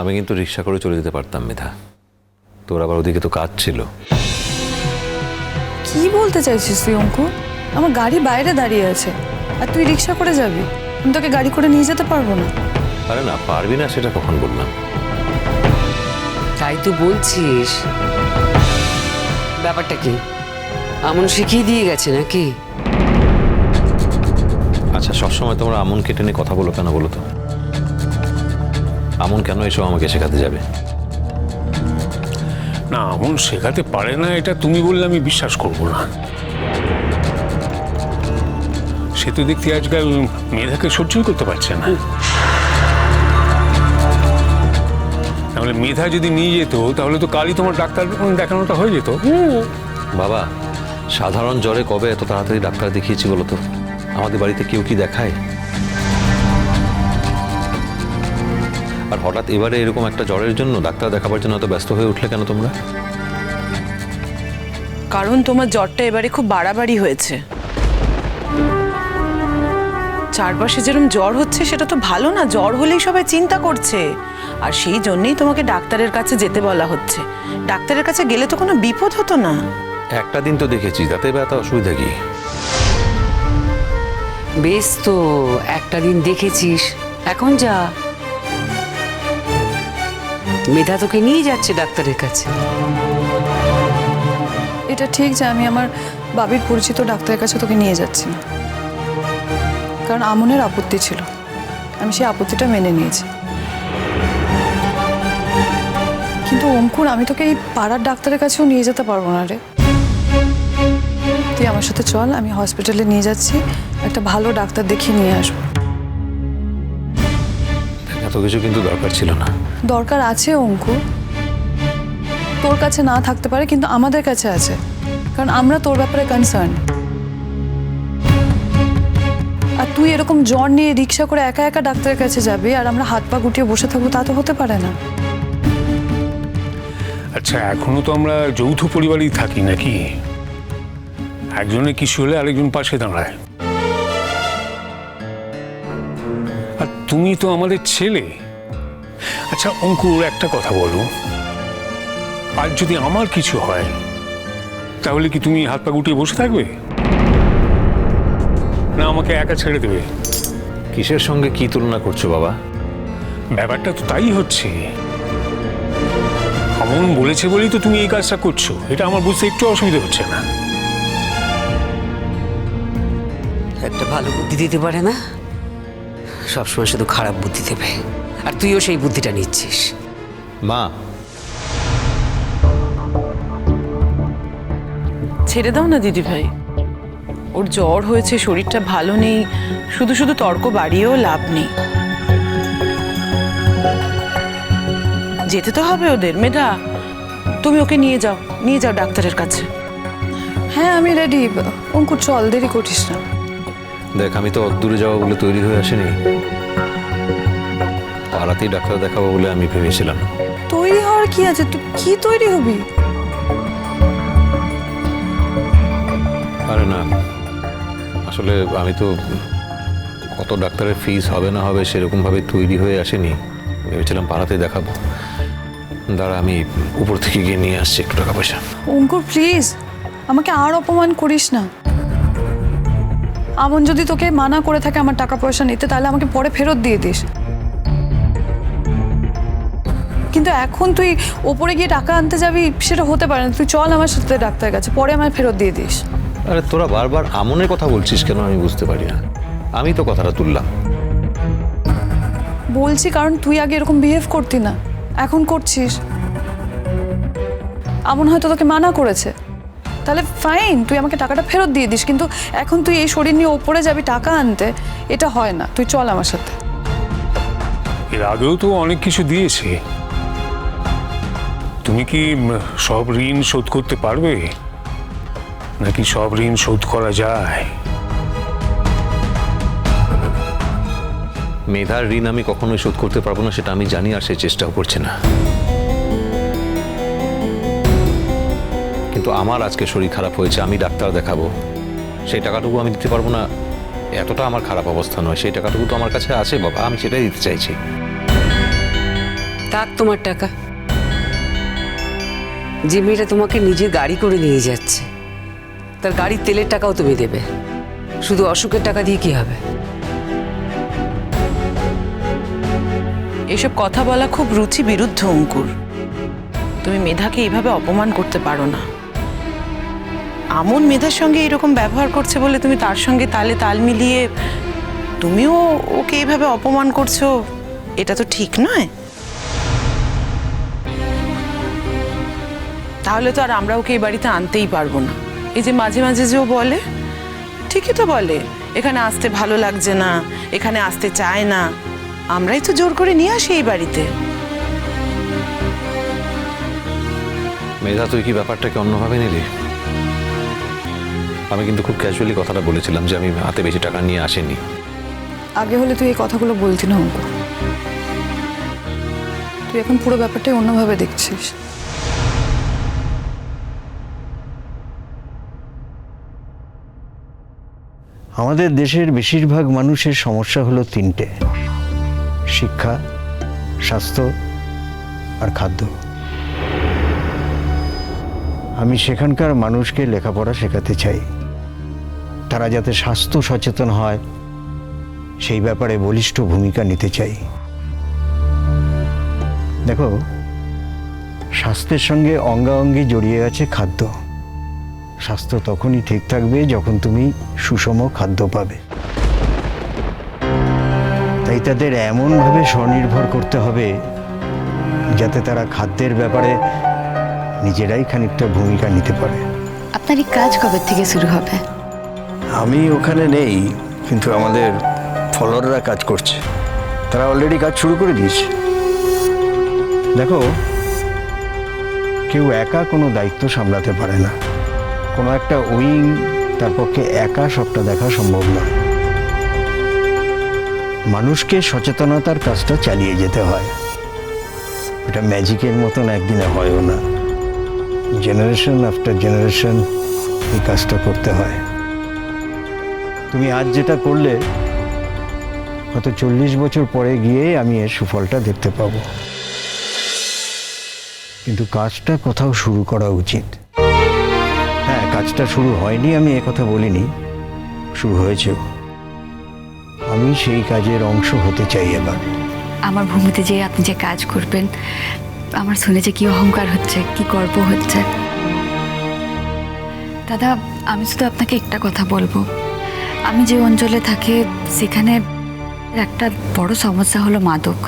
আমি কিন্তু রিক্সা করে চলে যেতে পারতাম মেধা। তোর আবার ওদিকে তো কাজ ছিল। কি বলতে চাইছিস তুই অঙ্কুর আমার গাড়ি বাইরে দাঁড়িয়ে আছে। আর তুই রিক্সা করে যাবি? আমি তোকে গাড়ি করে নিয়ে যেতে পারব না। আরে না পারবি না সেটা কখন বললাম। তাই তো বলছিস। ব্যাপারটা কি? আমন শিখিয়ে দিয়ে গেছে নাকি? আচ্ছা সবসময় তোমরা আমন কেটে নিয়ে কথা বলো কেন বলো তো? আমন কেন এসব আমাকে শেখাতে যাবে? না এমন শেখাতে পারে না এটা তুমি বললে আমি বিশ্বাস করব না। সে তো দেখতে আজকাল মেধাকে সহ্যই করতে পারছে না। তাহলে মেধা যদি নিয়ে যেত তাহলে তো কালই তোমার ডাক্তার দেখানোটা হয়ে যেত। বাবা সাধারণ জ্বরে কবে এত তাড়াতাড়ি ডাক্তার দেখিয়েছি বলো তো? আমাদের বাড়িতে কেউ কি দেখায়? আর হঠাৎ এবারে এরকম একটা জ্বরের জন্য ডাক্তার দেখাবার জন্য এত ব্যস্ত হয়ে উঠলে কেন তোমরা? কারণ তোমার জ্বরটা এবারে খুব বাড়াবাড়ি হয়েছে। চারপাশে যেরকম জ্বর হচ্ছে সেটা তো ভালো না। জ্বর হলেই সবাই চিন্তা করছে। আর সেই জন্যই তোমাকে ডাক্তারের কাছে যেতে বলা হচ্ছে। ডাক্তারের কাছে গেলে তো কোনো বিপদ হতো না। একটা দিন তো দেখেছি তাতে এবার এত অসুবিধা কি? বেশ তো একটা দিন দেখেছিস। এখন যা। মেধা তোকে নিয়ে যাচ্ছে ডাক্তারের কাছে। এটা ঠিক যে আমি আমার বাবির পরিচিত ডাক্তারের কাছে তোকে নিয়ে যাচ্ছি না। কারণ আমনের আপত্তি ছিল। আমি সেই আপত্তিটা মেনে নিয়েছি। কিন্তু অঙ্কুর, আমি তোকে এই পাড়ার ডাক্তারের কাছেও নিয়ে যেতে পারব না রে। তুই আমার সাথে চল, আমি হসপিটালে নিয়ে যাচ্ছি। একটা ভালো ডাক্তার দেখিয়ে নিয়ে আসব। এত কিছু কিন্তু দরকার ছিল না। দরকার আছে অঙ্কুর তোর কাছে না থাকতে পারে কিন্তু আমাদের কাছে আছে। কারণ আমরা তোর ব্যাপারে কনসার্ন আর তুই এরকম জ্বর নিয়ে রিক্সা করে একা একা ডাক্তারের কাছে যাবি আর আমরা হাত পা গুটিয়ে বসে থাকব তা তো হতে পারে না। আচ্ছা এখনও তো আমরা যৌথ পরিবারই থাকি নাকি? একজনের কিছু হলে আরেকজন পাশে দাঁড়ায়। তুমি তো আমাদের ছেলে। আচ্ছা অঙ্কুর একটা কথা বলো। আর যদি আমার কিছু হয় তাহলে কি তুমি হাত পা গুটিয়ে বসে থাকবে? না আমাকে একা ছেড়ে দেবে। কিসের সঙ্গে কি তুলনা করছ বাবা? ব্যাপারটা তো তাই হচ্ছে। আমন বলেছে বলেই তো তুমি এই কাজটা করছ। এটা আমার বুঝতে একটু অসুবিধা হচ্ছে না। একটা ভালো বুদ্ধি দিতে পারে না? সবসময় শুধু খারাপ বুদ্ধি দেবে। আর তুইও সেই বুদ্ধিটা নিচ্ছিস। মা। ছেড়ে দাও না দিদি ভাই। ওর জ্বর হয়েছে শরীরটা ভালো নেই শুধু শুধু তর্ক বাড়িয়েও লাভ নেই। যেতে তো হবে ওদের মেধা তুমি ওকে নিয়ে যাও নিয়ে যাও ডাক্তারের কাছে। হ্যাঁ আমি রেডি অঙ্কুর চল দেরি করিস না। দেখ আমি তো অত দূরে যাব বলে তৈরি হয়ে আসিনি। পাড়াতেই ডাক্তার দেখাবো বলে আমি ভেবেছিলাম। তৈরি হওয়ার কি আছে? তুই কি তৈরি হবি? আরে না আসলে আমি তো কত ডাক্তারের ফিস হবে না হবে সেরকমভাবে তৈরি হয়ে আসেনি। ভেবেছিলাম পাড়াতে দেখাবো। দাঁড়া আমি উপর থেকে গিয়ে নিয়ে আসছি একটু টাকা পয়সা। অঙ্কুর প্লিজ আমাকে আর অপমান করিস না। আমন যদি তোকে মানা করে থাকে আমার টাকা পয়সা নিতে তাহলে আমাকে পরে ফেরত দিয়ে দিস। কিন্তু এখন তুই ওপরে গিয়ে টাকা আনতে যাবি সেটা হতে পারে না। তুই চল আমার সাথে ডাক্তারের কাছে পরে আমায় ফেরত দিয়ে দিস। আরে তোরা বারবার আমনের কথা বলছিস কেন আমি বুঝতে পারি না। আমি তো কথাটা তুললাম। বলছি কারণ তুই আগে এরকম বিহেভ করতি না। এখন করছিস। আমন হয়তো তোকে মানা করেছে। তাহলে ফাইন তুই আমাকে টাকাটা ফেরত দিয়ে দিস কিন্তু এখন তুই এই শরীর নিয়ে ওপরে যাবি টাকা আনতে এটা হয় না তুই চল আমার সাথে। এর আগেও তো অনেক কিছু দিয়েছে। তুমি কি সব ঋণ শোধ করতে পারবে? নাকি সব ঋণ শোধ করা যায়? মেধার ঋণ আমি কখনোই শোধ করতে পারব না সেটা আমি জানি আর সে চেষ্টাও করছে না। কিন্তু আমার আজকে শরীর খারাপ হয়েছে আমি ডাক্তার দেখাবো। সেই টাকাটুকু আমি দিতে পারব না। এতটা আমার খারাপ অবস্থা নয়। সেই টাকাটুকু তো আমার কাছে আছে বাবা আমি সেটাই দিতে চাইছি। থাক তোমার টাকা। যে মেয়েটা তোমাকে নিজে গাড়ি করে নিয়ে যাচ্ছে তার গাড়ির তেলের টাকাও তুমি দেবে। শুধু অসুখের টাকা দিয়ে কি হবে? এসব কথা বলা খুব রুচি বিরুদ্ধ অঙ্কুর। তুমি মেধাকে এইভাবে অপমান করতে পারো না। আমন মেধার সঙ্গে এরকম ব্যবহার করছে বলে তুমি তার সঙ্গে তালে তাল মিলিয়ে তুমিও ওকে এইভাবে অপমান করছ, এটা তো ঠিক নয়? তাহলে তো আর আমরা ওকে এই বাড়িতে আনতেই পারব না। এই যে মাঝে মাঝে যে ও বলে, ঠিকই তো বলে, এখানে আসতে ভালো লাগছে না, এখানে আসতে চায় না, আমরাই তো জোর করে নিয়ে আসি এই বাড়িতে। মেধা, তুই কি ব্যাপারটাকে অন্যভাবে নিলি? আমি কিন্তু খুব ক্যাজুয়ালি কথাটা বলেছিলাম যে আমি হাতে বেশি টাকা নিয়ে আসিনি। আগে হলে তুই এই কথাগুলো বলতি না অঙ্কুর তুই এখন পুরো ব্যাপারটাই অন্যভাবে দেখছিস। আমাদের দেশের বেশিরভাগ মানুষের সমস্যা হলো তিনটে শিক্ষা স্বাস্থ্য আর খাদ্য। আমি সেখানকার মানুষকে লেখাপড়া শেখাতে চাই। তারা যাতে স্বাস্থ্য সচেতন হয়, সেই ব্যাপারে বলিষ্ঠ ভূমিকা নিতে চাই। দেখো, স্বাস্থ্যের সঙ্গে অঙ্গাঅঙ্গি জড়িয়ে আছে খাদ্য। স্বাস্থ্য তখনই ঠিক থাকবে যখন তুমি সুষম খাদ্য পাবে। তাই তাদের এমনভাবে স্বনির্ভর করতে হবে, যাতে তারা খাদ্যের ব্যাপারে নিজেরাই খানিকটা ভূমিকা নিতে পারে। আপনার এই কাজ কবে থেকে শুরু হবে? আমি ওখানে নেই কিন্তু আমাদের ফলোয়াররা কাজ করছে। তারা অলরেডি কাজ শুরু করে দিয়েছে। দেখো কেউ একা কোনো দায়িত্ব সামলাতে পারে না। কোনো একটা উইং তার পক্ষে একা সবটা দেখা সম্ভব নয়। মানুষকে সচেতনতার কাজটা চালিয়ে যেতে হয়। এটা ম্যাজিকের মতন একদিনে হয়ও না। জেনারেশন আফটার জেনারেশন এই কাজটা করতে হয়। তুমি আজ যেটা করলে হয়তো চল্লিশ বছর পরে গিয়ে আমি এর সুফলটা দেখতে পাবো। কিন্তু কাজটা কোথাও শুরু করা উচিত। হ্যাঁ কাজটা শুরু হয়নি, আমি কথা বলিনি। শুরু হয়েছেও। আমি সেই কাজের অংশ হতে চাই এবার। আমার ভূমিতে যে আপনি যে কাজ করবেন আমার শুনে যে কি অহংকার হচ্ছে, কি গর্ব হচ্ছে। দাদা, আমি শুধু আপনাকে একটা কথা বলব। আমি যে অঞ্চলে থাকি, সেখানে একটা বড় সমস্যা হলো মাদক।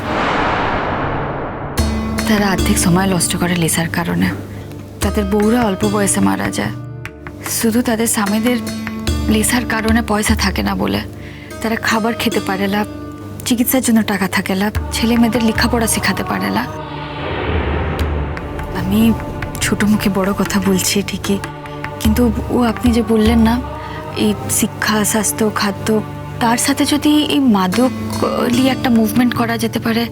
তারা আর্থিক সময় নষ্ট করে লেসার কারণে। তাদের বউরা অল্প বয়সে মারা যায়। শুধু তাদের স্বামীদের লেসার কারণে পয়সা থাকে না বলে। তারা খাবার খেতে পারে না, চিকিৎসার জন্য টাকা থাকে না ছেলে মেয়েদের লেখাপড়া শেখাতে পারে না। আমি ছোট মুখে বড় কথা বলছি, ঠিকই। কিন্তু ও আপনি যে বললেন না, এই শিক্ষা, স্বাস্থ্য, খাদ্য, তার সাথে যদি এই মাদক নিয়ে একটা মুভমেন্ট করা যেতে পারে,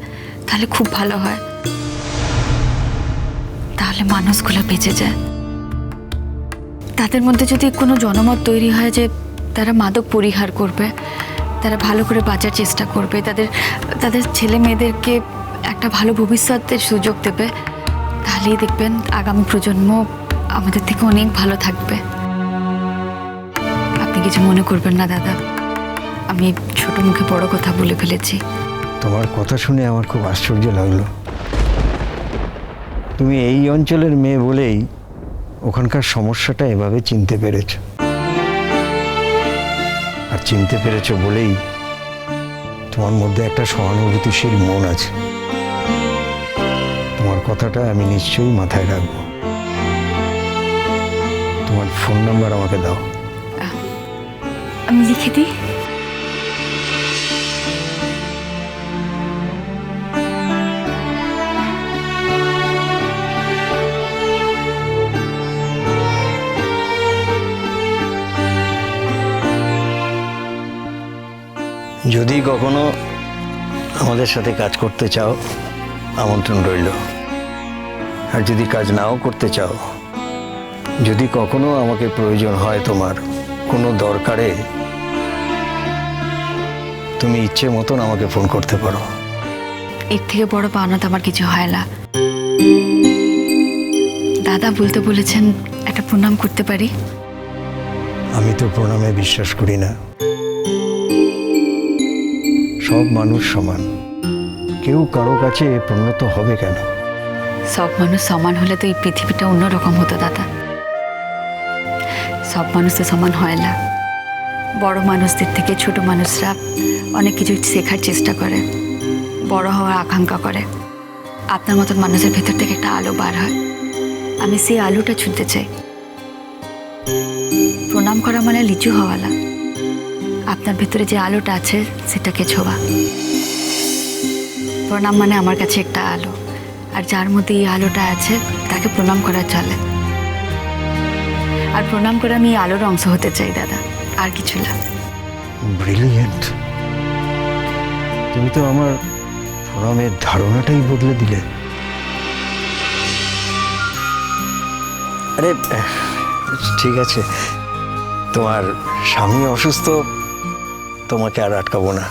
তাহলে খুব ভালো হয়। তাহলে মানুষগুলো বেঁচে যায়। তাদের মধ্যে যদি কোনো জনমত তৈরি হয় যে তারা মাদক পরিহার করবে, তারা ভালো করে বাঁচার চেষ্টা করবে, তাদের তাদের ছেলে মেয়েদেরকে একটা ভালো ভবিষ্যতের সুযোগ দেবে তাহলেই দেখবেন আগামী প্রজন্ম আমাদের থেকে অনেক ভালো থাকবে। আপনি কিছু মনে করবেন না, দাদা। আমি ছোট মুখে বড় কথা বলে ফেলেছি। তোমার কথা শুনে আমার খুব আশ্চর্য লাগল। তুমি এই অঞ্চলের মেয়ে বলেই ওখানকার সমস্যাটা এভাবে চিনতে পেরেছ। আর চিনতে পেরেছ বলেই তোমার মধ্যে একটা সহানুভূতিশীল মন আছে। কথাটা আমি নিশ্চয়ই মাথায় রাখব। তোমার ফোন নাম্বার আমাকে দাও। আমি লিখে দিই। যদি কখনো আমাদের সাথে কাজ করতে চাও আমন্ত্রণ রইল। আর যদি কাজ নাও করতে চাও যদি কখনো আমাকে প্রয়োজন হয় তোমার কোনো দরকারে তুমি ইচ্ছে মতন আমাকে ফোন করতে পারো। এর থেকে বড় পাওনা তো আমার কিছু হয় না। দাদা বলতে বলেছেন একটা প্রণাম করতে পারি? আমি তো প্রণামে বিশ্বাস করি না। সব মানুষ সমান। কেউ কারও কাছে পরিণত হবে কেন? সব মানুষ সমান হলে তো এই পৃথিবীটা অন্যরকম হতো, দাদা। সব মানুষ তো সমান হয় না। বড় মানুষদের থেকে ছোট মানুষরা অনেক কিছু শেখার চেষ্টা করে। বড় হওয়ার আকাঙ্ক্ষা করে। আপনার মতন মানুষের ভেতর থেকে একটা আলো বার হয়। আমি সেই আলোটা ছুঁতে চাই। প্রণাম করা মানে লিচু হওয়ালা। আপনার ভেতরে যে আলোটা আছে, সেটাকে ছোঁয়া। প্রণাম মানে আমার কাছে একটা আলো। আর যার মধ্যে এই আলোটা আছে, তাকে প্রণাম করা চলে। আর প্রণাম করে আমি এই আলোর অংশ হতে চাই, দাদা। আর কিছু না। ব্রিলিয়েন্ট তুমি তো আমার প্রণামের ধারণাটাই বদলে দিলে। আরে, ঠিক আছে। তোমার স্বামী অসুস্থ, তোমাকে আর আটকাবো না।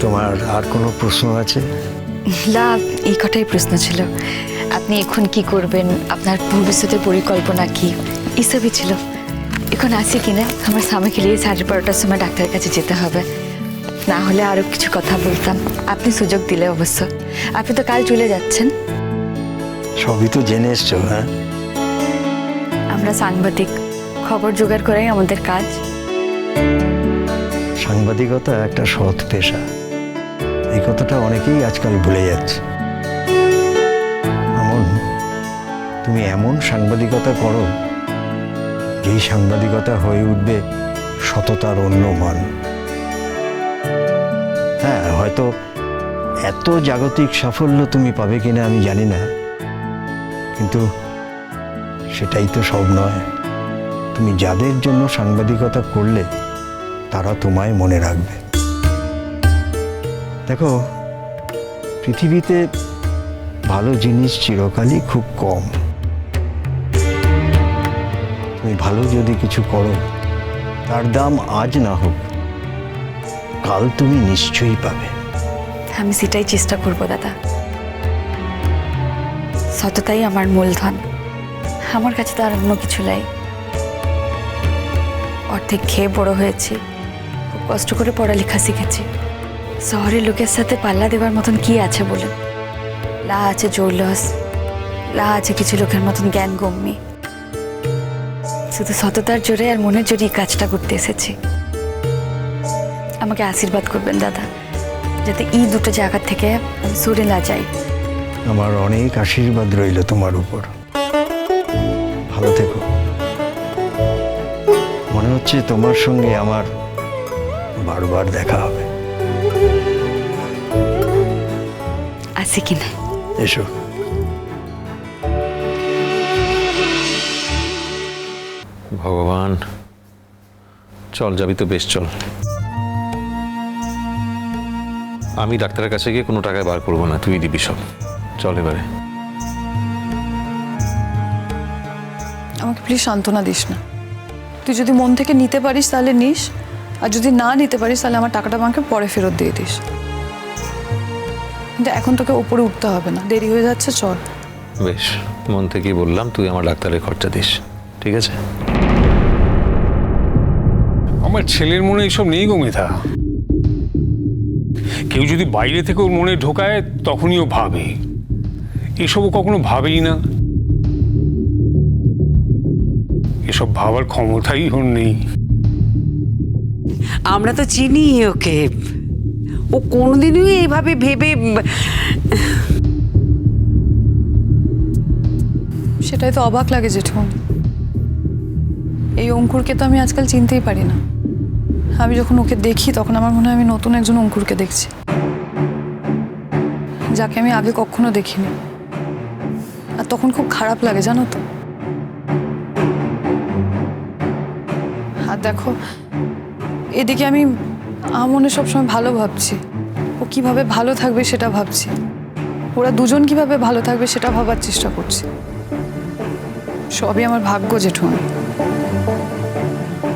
তোমার আর কোনো প্রশ্ন আছে? না এই কটাই প্রশ্ন ছিল। আপনি এখন কি করবেন? আপনার ভবিষ্যতের পরিকল্পনা কি? এসবই ছিল। এখন আসি কিনা আমার স্বামীকে নিয়ে সাড়ে বারোটার সময় ডাক্তারের কাছে যেতে হবে। না হলে আরও কিছু কথা বলতাম। আপনি সুযোগ দিলে অবশ্য। আপনি তো কাল চলে যাচ্ছেন। সবই তো জেনে এসছো হ্যাঁ? আমরা সাংবাদিক। খবর জোগাড় করাই আমাদের কাজ। সাংবাদিকতা একটা সৎ পেশা। এই কথাটা অনেকেই আজকাল ভুলে যাচ্ছে। এমন তুমি এমন সাংবাদিকতা করো, যেই সাংবাদিকতা হয়ে উঠবে সততার অন্য মান। হ্যাঁ হয়তো এত জাগতিক সাফল্য তুমি পাবে কিনা আমি জানি না। কিন্তু সেটাই তো সব নয়। তুমি যাদের জন্য সাংবাদিকতা করলে, তারা তোমায় মনে রাখবে। দেখো, পৃথিবীতে ভালো জিনিস চিরকালই খুব কম। তুমি ভালো যদি কিছু করো, তার দাম আজ না হোক, কাল তুমি নিশ্চয়ই পাবে। আমি সেটাই চেষ্টা করব, দাদা। সততাই আমার মূলধন। আমার কাছে তো আর অন্য কিছু নাই। অর্ধেক খেয়ে বড় হয়েছি। খুব কষ্ট করে পড়ালেখা শিখেছি। শহরের লোকের সাথে পাল্লা দেওয়ার মতন কি আছে বলুন? লা আছে জৌলস লা আছে কিছু লোকের মতন জ্ঞান গম্যি শুধু সততার জোরে আর মনের জোরে এই কাজটা করতে এসেছি। আমাকে আশীর্বাদ করবেন, দাদা, যাতে এই দুটো জায়গা থেকে আমি সরে না যাই। আমার অনেক আশীর্বাদ রইল তোমার উপর। ভালো থেকো। মনে হচ্ছে তোমার সঙ্গে আমার বারবার দেখা হবে। আসি কিনা? এসো। ভগবান চল যাবি তো বেশ চল। আমি ডাক্তারের কাছে গিয়ে কোনো টাকায় বার করব না তুই দিবি সব। চল এবারে। আমাকে প্লিজ সান্ত্বনা দিস না। তুই যদি মন থেকে নিতে পারিস তাহলে নিস আর যদি না নিতে পারিস তাহলে আমার টাকাটা আমাকে পরে ফেরত দিয়ে দিস। কিন্তু এখন তোকে উপরে উঠতে হবে না। দেরি হয়ে যাচ্ছে চল। বেশ মন থেকেই বললাম তুই আমার ডাক্তারের খরচা দিস ঠিক আছে? আমার ছেলের মনে এসব নেই গো মেধা। কেউ যদি বাইরে থেকে ওর মনে ঢোকায় তখনই ও ভাবে। এসবও কখনো ভাবেই না। এসব ভাবার ক্ষমতাই ওর নেই। আমরা তো চিনি ওকে। ও কোনোদিনই এইভাবে ভেবে সেটাই তো অবাক লাগে জেঠু এই অঙ্কুরকে তো আমি আজকাল চিনতেই পারি না। আমি যখন ওকে দেখি, তখন আমার মনে হয় আমি নতুন একজন অঙ্কুরকে দেখছি। যাকে আমি আগে কখনো দেখিনি। আর তখন খুব খারাপ লাগে, জানো তো। আর দেখো, এদিকে আমি আমনে সবসময় ভালো ভাবছি। ও কীভাবে ভালো থাকবে সেটা ভাবছি। ওরা দুজন কীভাবে ভালো থাকবে সেটা ভাবার চেষ্টা করছি। সবই আমার ভাগ্য জেঠু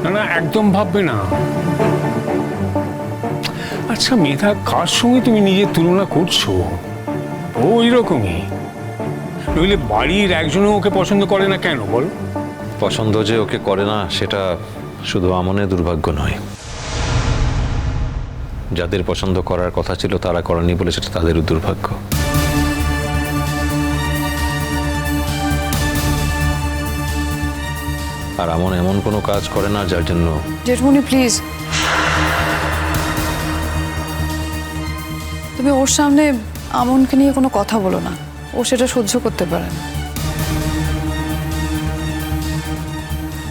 না না একদম ভাববে না। আচ্ছা মেধা কার সঙ্গে তুমি নিজের তুলনা করছ? ও রকমই নইলে বাড়ির একজনও ওকে পছন্দ করে না কেন বল? পছন্দ যে ওকে করে না সেটা শুধু আমনে দুর্ভাগ্য নয়। যাদের পছন্দ করার কথা ছিল তারা করেনি বলে সেটা তাদেরও দুর্ভাগ্য। আর আমন এমন কোনো কাজ করে না যার জন্য প্লিজ তুমি ওর সামনে আমনকে নিয়ে কোনো কথা বলো না। ও সেটা সহ্য করতে পারে না।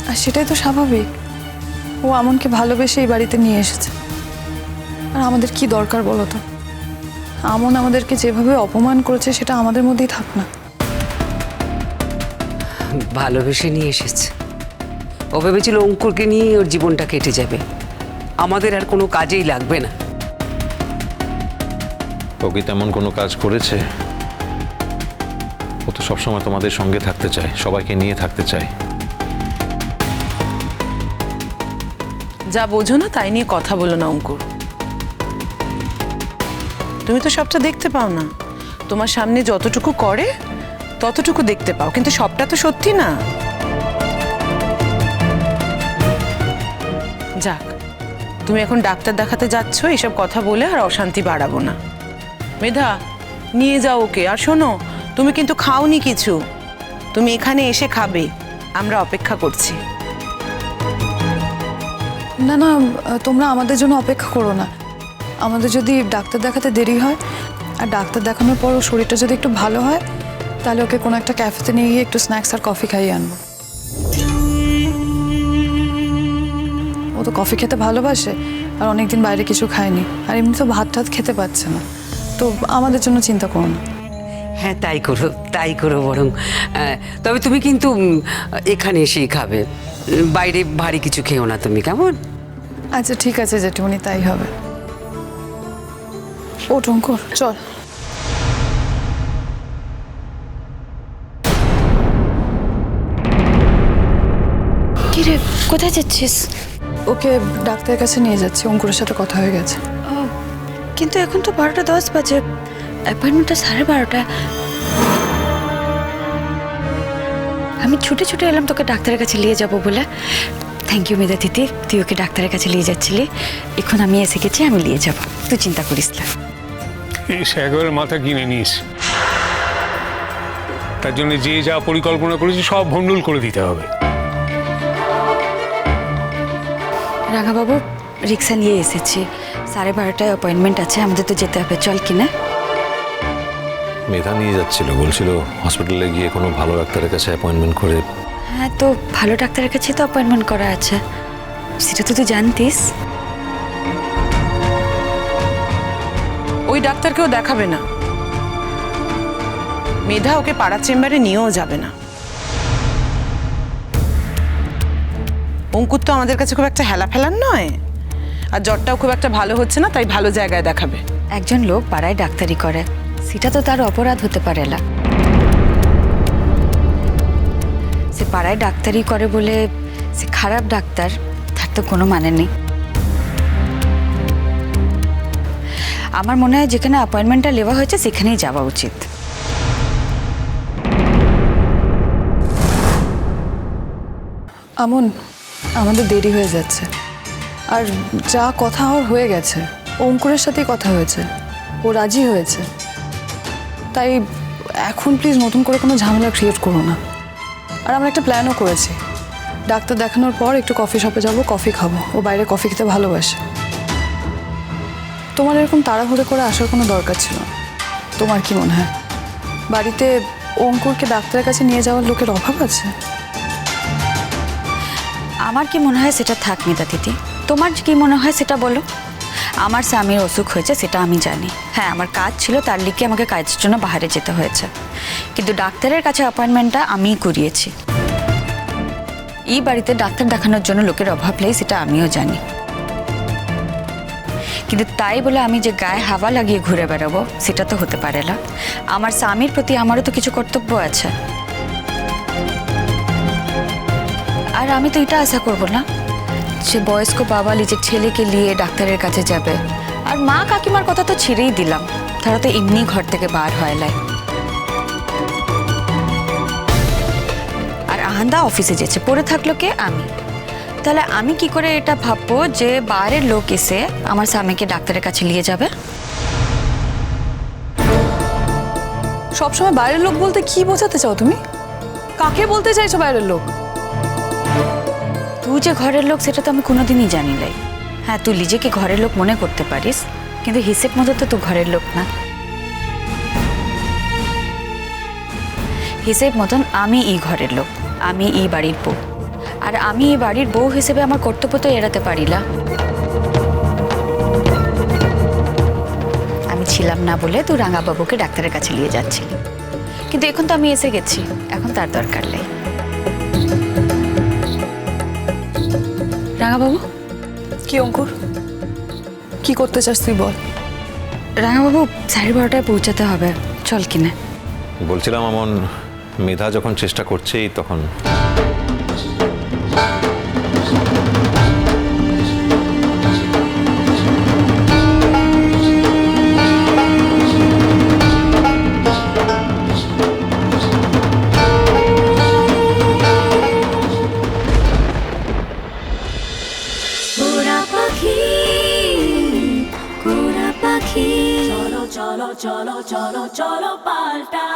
আর সেটাই তো স্বাভাবিক। ও আমনকে ভালোবেসে এই বাড়িতে নিয়ে এসেছে। আর আমাদের কি দরকার বলো তো? আমন আমাদেরকে যেভাবে অপমান করেছে সেটা আমাদের মধ্যেই থাক না। ভালোবেসে নিয়ে এসেছে। ও ভেবেছিল অঙ্কুরকে নিয়ে ওর জীবনটা কেটে যাবে। আমাদের আর কোনো কাজেই লাগবে না। ও কি তেমন কোনো কাজ করেছে? ও তো সবসময় তোমাদের সঙ্গে থাকতে চায় সবাইকে নিয়ে থাকতে চায়। যা বোঝো না তাই নিয়ে কথা বলো না অঙ্কুর। তুমি তো সবটা দেখতে পাও না। তোমার সামনে যতটুকু করে, ততটুকু দেখতে পাও। কিন্তু সবটা তো সত্যি না। যাক, তুমি এখন ডাক্তার দেখাতে যাচ্ছ, এসব কথা বলে আর অশান্তি বাড়াবো না। মেধা, নিয়ে যাও ওকে। আর শোনো, তুমি কিন্তু খাওনি কিছু। তুমি এখানে এসে খাবে। আমরা অপেক্ষা করছি। না না, তোমরা আমাদের জন্য অপেক্ষা করো না। আমাদের যদি ডাক্তার দেখাতে দেরি হয় আর ডাক্তার দেখানোর পর ওর শরীরটা যদি একটু ভালো হয় তাহলে ওকে কোনো একটা ক্যাফেতে নিয়ে গিয়ে একটু স্ন্যাক্স আর কফি খাইয়ে আনব। ও তো কফি খেতে ভালোবাসে আর অনেকদিন বাইরে কিছু খায়নি আর এমনি তো ভাত টাত খেতে পাচ্ছে না। তো আমাদের জন্য চিন্তা করো না। হ্যাঁ তাই করো তাই করো বরং তবে তুমি কিন্তু এখানে এসেই খাবে। বাইরে ভারী কিছু খেও না তুমি কেমন? আচ্ছা ঠিক আছে জেঠুমনি তাই হবে। ও টঙ্কর চল। কি রে কোথায় যাচ্ছিস? ওকে ডাক্তারের কাছে নিয়ে যাচ্ছি অঙ্কুরের সাথে কথা হয়ে গেছে। ও, কিন্তু এখন তো বারোটা দশ বাজে অ্যাপয়েন্টমেন্টটা সাড়ে বারোটা। আমি ছুটে ছুটে এলাম তোকে ডাক্তারের কাছে নিয়ে যাব বলে। থ্যাংক ইউ মেধা দিদি তুই ওকে ডাক্তারের কাছে নিয়ে যাচ্ছিলি। এখন আমি এসে গেছি আমি নিয়ে যাব। তুই চিন্তা করিস না। এস একেবারে মাথা কিনে নিস। তার জন্য যে যা পরিকল্পনা করেছে সব ভণ্ডুল করে দিতে হবে। রাঙাবাবু রিক্সা নিয়ে এসেছি। সাড়ে বারোটায় অ্যাপয়েন্টমেন্ট আছে আমাদের তো যেতে হবে। চল কিনা মেধা নিয়ে যাচ্ছিল বলছিল হসপিটালে গিয়ে কোনো ভালো ডাক্তারের কাছে অ্যাপয়েন্টমেন্ট করে। হ্যাঁ তো ভালো ডাক্তারের কাছে তো অ্যাপয়েন্টমেন্ট করা আছে। সেটা তো তুই জানতিস। ওই ডাক্তারকেও দেখাবে না। মেধা ওকে পাড়ার চেম্বারে নিয়েও যাবে না। অঙ্কুর তো আমাদের কাছে খুব একটা হেলা ফেলার নয়। আর জ্বরটাও খুব একটা ভালো হচ্ছে না, তাই ভালো জায়গায় দেখাবে। একজন লোক পাড়ায় ডাক্তারি করে। সেটা তো তার অপরাধ হতে পারে না। সে পাড়ায় ডাক্তারি করে বলে সে খারাপ ডাক্তার, তার তো কোনো মানে নেই। আমার মনে হয় যেখানে অ্যাপয়েন্টমেন্টটা নেওয়া হয়েছে সেখানেই যাওয়া উচিত। আমন, আমাদের দেরি হয়ে যাচ্ছে। আর যা কথা হওয়ার হয়ে গেছে, অঙ্কুরের সাথেই কথা হয়েছে। ও রাজি হয়েছে। তাই এখন প্লিজ নতুন করে কোনো ঝামেলা ক্রিয়েট করো না। আর আমরা একটা প্ল্যানও করেছি। ডাক্তার দেখানোর পর একটু কফি শপে যাব কফি খাব। ও বাইরে কফি খেতে ভালোবাসে। তোমার এরকম তাড়াহুড়ো করে আসার কোনো দরকার ছিল? তোমার কি মনে হয়? বাড়িতে অঙ্কুরকে ডাক্তারের কাছে নিয়ে যাওয়ার লোকের অভাব আছে? আমার কি মনে হয় সেটা থাক মিতা দিদি তোমার কি মনে হয় সেটা বলো? আমার স্বামীর অসুখ হয়েছে সেটা আমি জানি। হ্যাঁ আমার কাজ ছিল, তার লিখে আমাকে কাজের জন্য বাইরে যেতে হয়েছে। কিন্তু ডাক্তারের কাছে অ্যাপয়েন্টমেন্টটা আমিই করিয়েছি। এই বাড়িতে ডাক্তার দেখানোর জন্য লোকের অভাব নেই, সেটা আমিও জানি। কিন্তু তাই বলে আমি যে গায়ে হাওয়া লাগিয়ে ঘুরে বেড়াবো, সেটা তো হতে পারে না। আমার স্বামীর প্রতি আমারও তো কিছু কর্তব্য আছে। আর আমি তো এটা আশা করব না সে বয়স্ক বাবা নিজের ছেলেকে নিয়ে ডাক্তারের কাছে যাবে। আর মা কাকিমার কথা তো ছেড়েই দিলাম। তারা তো এমনি ঘর থেকে বার হয় লাই আর আহান্দা অফিসে যেছে, পড়ে থাকল কে? আমি। তাহলে আমি কি করে এটা ভাববো যে বাইরের লোক এসে আমার স্বামীকে ডাক্তারের কাছে নিয়ে যাবে? সবসময় বাইরের লোক বলতে কি বোঝাতে চাও তুমি? কাকে বলতে চাইছো বাইরের লোক? তুই যে ঘরের লোক, সেটা তো আমি কোনোদিনই জানি নাই। হ্যাঁ তুই নিজেকে ঘরের লোক মনে করতে পারিস, কিন্তু হিসেব মতো তো তুই ঘরের লোক না। হিসেব মতন আমি এই ঘরের লোক, আমি এই বাড়ির বউ। আর আমি এই বাড়ির বউ হিসেবে আমার কর্তব্য তো এড়াতে পারিলা আমি ছিলাম না বলে তুই রাঙাবাবুকে ডাক্তারের কাছে নিয়ে যাচ্ছিলি। কিন্তু এখন তো আমি এসে গেছি এখন তার দরকার নেই। রাঙাবাবু? কি অঙ্কুর? কি করতে চাস তুই বল। রাঙাবাবু সাড়ে বারোটায় পৌঁছাতে হবে। চল কিনে। বলছিলাম আমন মেধা যখন চেষ্টা করছেই তখন চলো চলো পাল্টাই